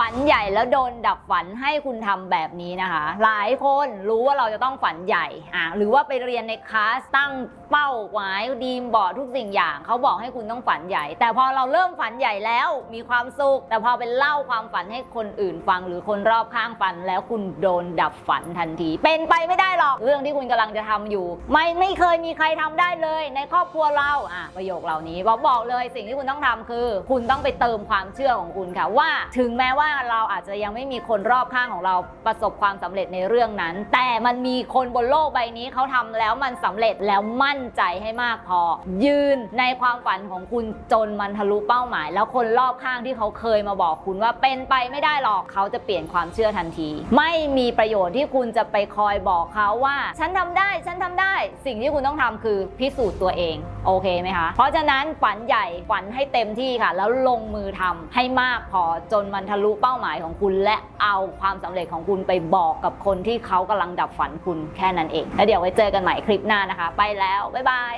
ฝันใหญ่แล้วโดนดับฝันให้คุณทำแบบนี้นะคะ หลายคนรู้ว่าเราจะต้องฝันใหญ่อะหรือว่าไปเรียนในคลาสตั้งเป้าหมายดีมบอกทุกสิ่งอย่างเขาบอกให้คุณต้องฝันใหญ่ แต่พอเราเริ่มฝันใหญ่แล้วมีความสุข แต่พอเป็นเล่าความฝันให้คนอื่นฟัง หรือคนรอบข้างฟังแล้วคุณโดนดับฝันทันที เป็นไปไม่ได้หรอกเรื่องที่คุณกำลังจะทำอยู่ ไม่ไม่เคยมีใครทำได้เลย ในครอบครัวเราอะประโยคเหล่านี้บอกบอกเลยสิ่งที่คุณต้องทำคือ คุณต้องไปเติมความเชื่อของคุณค่ะว่า ถึงแม้ว่าาเราอาจจะยังไม่มีคนรอบข้างของเราประสบความสำเร็จในเรื่องนั้น แต่มันมีคนบนโลกใบนี้เขาทำแล้วมันสำเร็จแล้วมั่นใจให้มากพอ ยืนในความฝันของคุณจนมันทะลุเป้าหมาย แล้วคนรอบข้างที่เขาเคยมาบอกคุณว่าเป็นไปไม่ได้หรอกเขาจะเปลี่ยนความเชื่อทันที ไม่มีประโยชน์ที่คุณจะไปคอยบอกเขาว่า ฉันทำได้ฉันทำได้ สิ่งที่คุณต้องทำคือพิสูจน์ตัวเองโอเคไหมคะเพราะฉะนั้นฝันใหญ่ฝันให้เต็มที่ค่ะ แล้วลงมือทำให้มากพอจนมันทะลุเป้าหมายของคุณ และเอาความสำเร็จของคุณไปบอกกับคนที่เขากำลังดับฝันคุณแค่นั้นเอง แล้วเดี๋ยวไว้เจอกันใหม่คลิปหน้านะคะ ไปแล้ว บ๊ายบาย